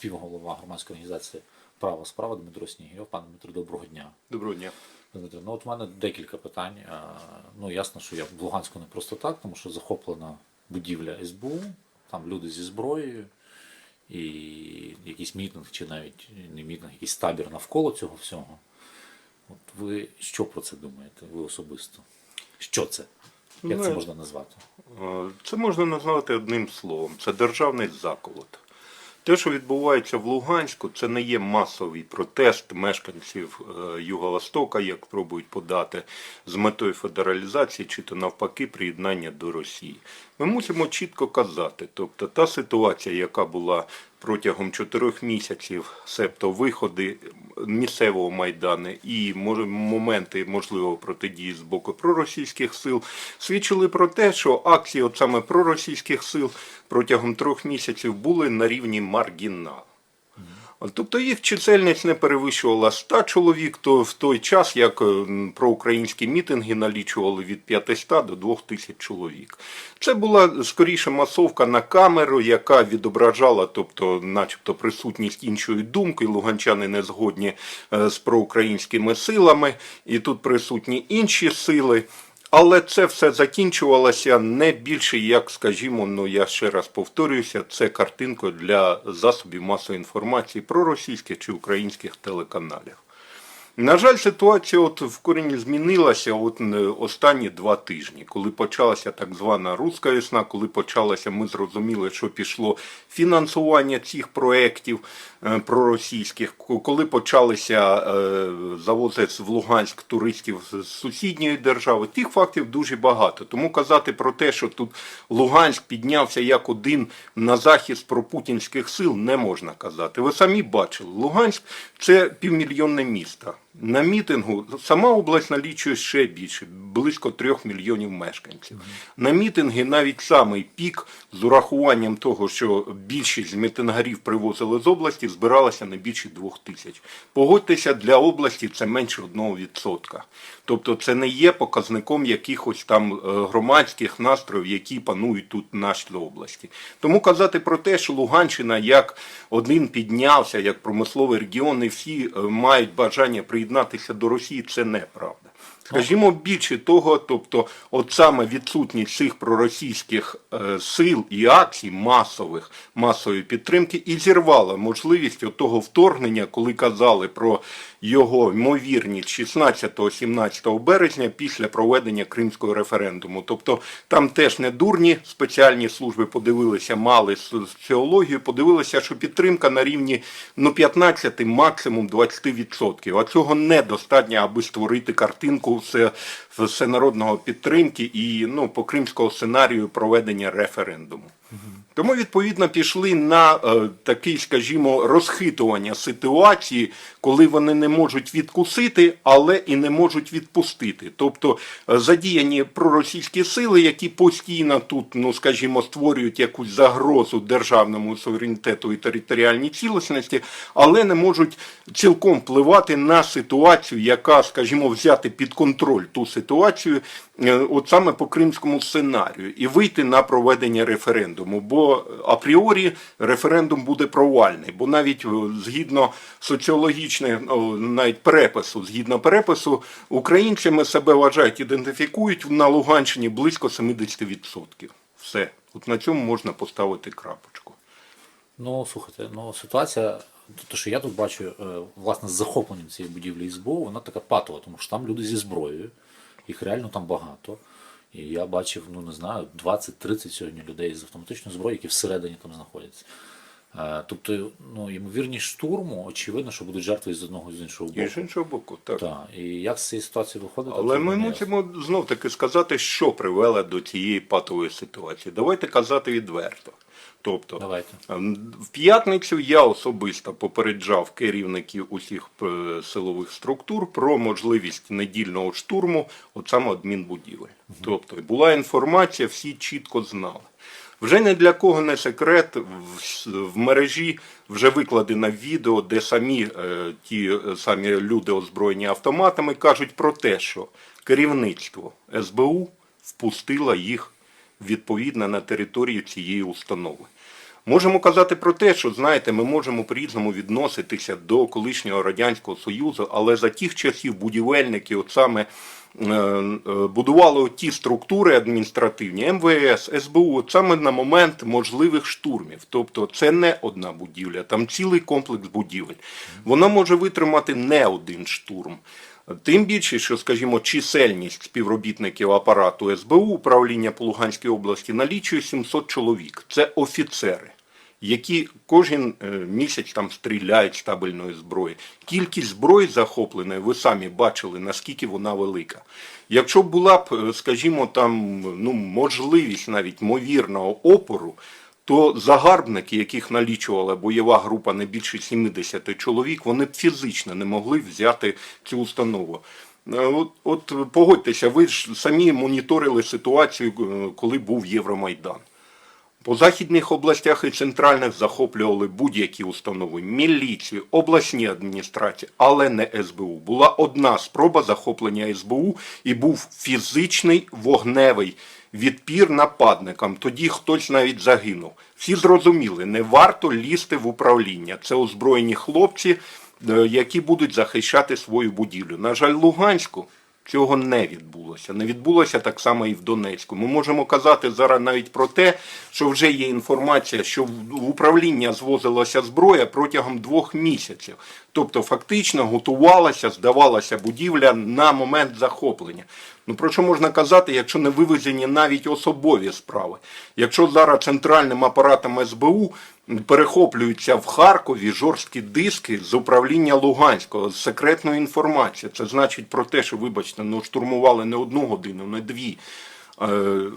співголова громадської організації Право справа Дмитро Снігирьов. Пане Дмитро, доброго дня. Доброго дня. Дмитро, ну от в мене декілька питань. Е, Ну, ясно, що я в Луганську не просто так, тому що захоплена будівля СБУ, там люди зі зброєю, і якийсь мітинг, чи навіть не мітинг, якийсь табір навколо цього всього. От ви що про це думаєте, ви особисто? Що це? Як це Ну, можна назвати? Е, Це можна назвати одним словом. Це державний заколот. Те, що відбувається в Луганську, це не є масовий протест мешканців е, Юго-Востока, як пробують подати, з метою федералізації чи то навпаки приєднання до Росії. Ми мусимо чітко казати, тобто та ситуація, яка була протягом чотирьох місяців, себто виходи місцевого майдану і моменти можливо протидії з боку проросійських сил, свідчили про те, що акції от саме проросійських сил протягом трьох місяців були на рівні маргінал. Тобто їх чисельність не перевищувала 100 чоловік, то в той час, як е, проукраїнські мітинги налічували від 500 до 2000 чоловік. Це була скоріше масовка на камеру, яка відображала, тобто, начебто, присутність іншої думки. Луганчани не згодні е, з проукраїнськими силами, і тут присутні інші сили. Але це все закінчувалося не більше, як, скажімо, ну я ще раз повторююся, це картинка для засобів масової інформації про російських чи українських телеканалів. На жаль, ситуація от в корені змінилася от е, останні два тижні, коли почалася так звана руська весна, коли почалося, ми зрозуміли, що пішло фінансування цих проєктів е, проросійських, коли почалися е, завозити в Луганськ туристів з сусідньої держави. Тих фактів дуже багато. Тому казати про те, що тут Луганськ піднявся як один на захист пропутінських сил, не можна казати. Ви самі бачили, Луганськ це півмільйонне місто. На мітингу сама область налічує ще більше, близько трьох мільйонів мешканців. На мітинги навіть самий пік з урахуванням того, що більшість мітингарів привозили з області, збиралася не більше двох тисяч. Погодьтеся, для області це менше одного відсотка. Тобто це не є показником якихось там е, громадських настроїв, які панують тут в нашій області. Тому казати про те, що Луганщина як один піднявся, як промисловий регіон, і всі е, мають бажання приєднатися до Росії, це неправда. Скажімо більше того, тобто, от саме відсутність цих проросійських е, сил і акцій масових, масової підтримки і зірвала можливість того вторгнення, коли казали про його ймовірність 16-17 березня після проведення кримського референдуму. Тобто там теж не дурні спеціальні служби подивилися, мали соціологію, подивилися, що підтримка на рівні ну 15, максимум 20%. А цього недостатньо, аби створити картинку все, всенародного підтримки і ну, по кримського сценарію проведення референдуму. Тому, відповідно, пішли на е, такий, скажімо, розхитування ситуації, коли вони не можуть відкусити, але і не можуть відпустити. Тобто е, задіяні проросійські сили, які постійно тут, ну скажімо, створюють якусь загрозу державному суверенітету і територіальній цілісності, але не можуть цілком впливати на ситуацію, яка, скажімо, взяти під контроль ту ситуацію, е, от саме по кримському сценарію, і вийти на проведення референдуму. Бо апріорі референдум буде провальний, бо навіть е, згідно соціологічних, навіть перепису, згідно перепису, українцями себе вважають, ідентифікують на Луганщині близько 70%. Все. От на цьому можна поставити крапочку. Ну, слухайте, ну ситуація, то, що я тут бачу, е, власне, з захопленням цієї будівлі СБУ, вона така патова, тому що там люди зі зброєю, їх реально там багато. І я бачив, ну не знаю, 20-30 сьогодні людей з автоматичною зброєю, які всередині там знаходяться. Е, Тобто, ну, ймовірність штурму, очевидно, що будуть жертви з одного і з іншого боку. І з іншого боку, так. Так. І як з цієї ситуації виходити? Але ми мусимо знов таки сказати, що привело до цієї патової ситуації. Давайте казати відверто. Тобто, Давайте. ем, в п'ятницю я особисто попереджав керівників усіх е, силових структур про можливість недільного штурму, от саме адмінбудівель. Тобто була інформація, всі чітко знали. Вже не для кого не секрет, в, в мережі вже викладено відео, де самі е, ті е, самі люди, озброєні автоматами, кажуть про те, що керівництво СБУ впустило їх відповідно на територію цієї установи. Можемо казати про те, що знаєте, ми можемо по-різному відноситися до колишнього радянського союзу, але за тих часів будівельники, от саме е, е, будували ті структури адміністративні, МВС, СБУ, от саме на момент можливих штурмів. Тобто це не одна будівля, там цілий комплекс будівель. Вона може витримати не один штурм. Тим більше, що, скажімо, чисельність співробітників апарату СБУ управління по Луганській області налічує 700 чоловік. Це офіцери, які кожен е, місяць там стріляють з табельної зброї. Кількість зброї захопленої, ви самі бачили, наскільки вона велика. Якщо була б, е, скажімо, там ну, можливість навіть ймовірного опору, то загарбники, яких налічувала бойова група не більше 70 чоловік, вони б фізично не могли взяти цю установу. Е, От, от погодьтеся, ви ж самі моніторили ситуацію, е, коли був Євромайдан. По західних областях і центральних захоплювали будь-які установи, міліцію, обласні адміністрації, але не СБУ. Була одна спроба захоплення СБУ і був фізичний вогневий відпір нападникам. Тоді хтось навіть загинув. Всі зрозуміли, не варто лізти в управління. Це озброєні хлопці, е, які будуть захищати свою будівлю. На жаль, Луганську Цього не відбулося. Не відбулося так само і в Донецьку. Ми можемо казати зараз навіть про те, що вже є інформація, що в управління звозилася зброя протягом двох місяців. Тобто, фактично готувалася, здавалася будівля на момент захоплення. Ну про що можна казати, якщо не вивезені навіть особові справи? Якщо зараз центральним апаратом СБУ перехоплюються в Харкові жорсткі диски з управління Луганського з секретною інформацією, це значить про те, що, вибачте, ну штурмували не одну годину, не дві. Е,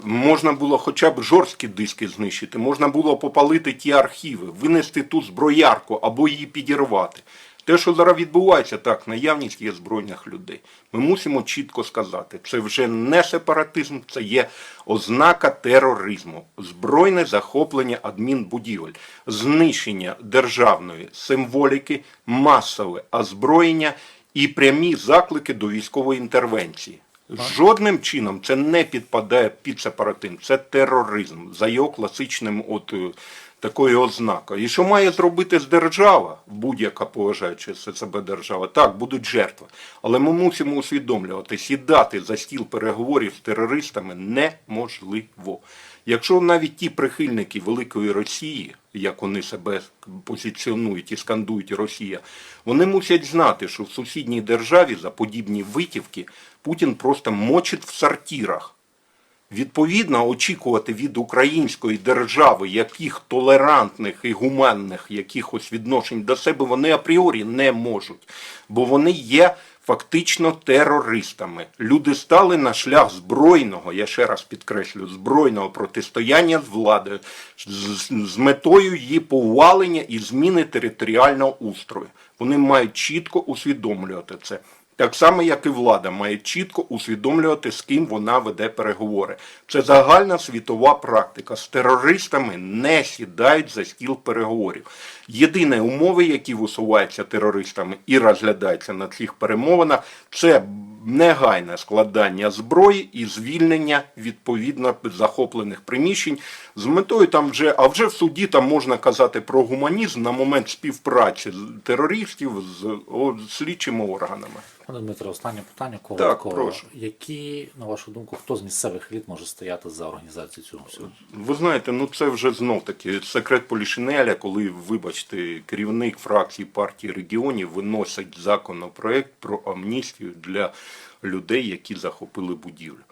Можна було хоча б жорсткі диски знищити, можна було попалити ті архіви, винести ту зброярку або її підірвати. Те, що зараз відбувається, так, наявність є збройних людей. Ми мусимо чітко сказати, це вже не сепаратизм, це є ознака тероризму, збройне захоплення адмінбудівель, знищення державної символіки, масове озброєння і прямі заклики до військової інтервенції. Жодним чином це не підпадає під сепаратизм, це тероризм за його класичним от такою ознакою. І що має зробити держава, будь-яка поважаюча себе держава? Так, будуть жертви. Але ми мусимо усвідомлювати, сідати за стіл переговорів з терористами неможливо. Якщо навіть ті прихильники Великої Росії, як вони себе позиціонують і скандують Росія, вони мусять знати, що в сусідній державі за подібні витівки Путін просто мочить в сортирах. Відповідно, очікувати від української держави яких толерантних і гуманних якихось відношень до себе вони апріорі не можуть, бо вони є фактично терористами. Люди стали на шлях збройного, я ще раз підкреслю, збройного протистояння з владою з, з- метою її повалення і зміни територіального устрою. Вони мають чітко усвідомлювати це. Так само, як і влада має чітко усвідомлювати, з ким вона веде переговори. Це загальна світова практика. З терористами не сідають за стіл переговорів. Єдині умови, які висуваються терористами і розглядаються на цих перемовинах, це негайне складання зброї і звільнення відповідно захоплених приміщень з метою там вже, а вже в суді там можна казати про гуманізм на момент співпраці з терористів з слідчими органами. Пане Дмитро, останнє питання коротко. прошу. Які, на вашу думку, хто з місцевих еліт може стояти за організацією цього всього? Ви знаєте, ну це вже знов таки секрет Полішинеля, коли, вибачте, керівник фракції партії регіонів виносить законопроект про амністію для людей, які захопили будівлю.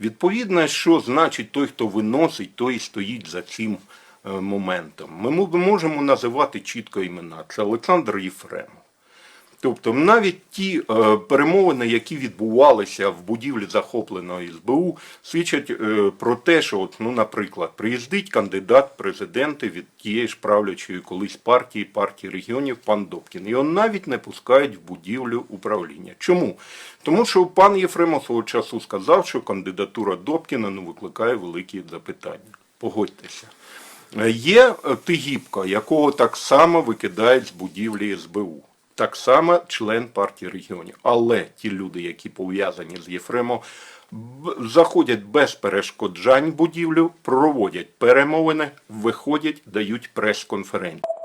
Відповідно, що значить той, хто виносить, той і стоїть за цим е, моментом. Ми можемо називати чітко імена. Це Олександр Єфремов. Тобто навіть ті е, перемовини, які відбувалися в будівлі захопленої СБУ, свідчать е, про те, що, от, ну, наприклад, приїздить кандидат президенти від тієї ж правлячої колись партії, партії регіонів, пан Добкін. Його навіть не пускають в будівлю управління. Чому? Тому що пан Єфремов свого часу сказав, що кандидатура Добкіна ну, викликає великі запитання. Погодьтеся. Е, Є е, Тигіпка, якого так само викидають з будівлі СБУ. Так само член партії регіонів. Але ті люди, які пов'язані з Єфремом, заходять без перешкоджань будівлю, проводять перемовини, виходять, дають прес-конференцію.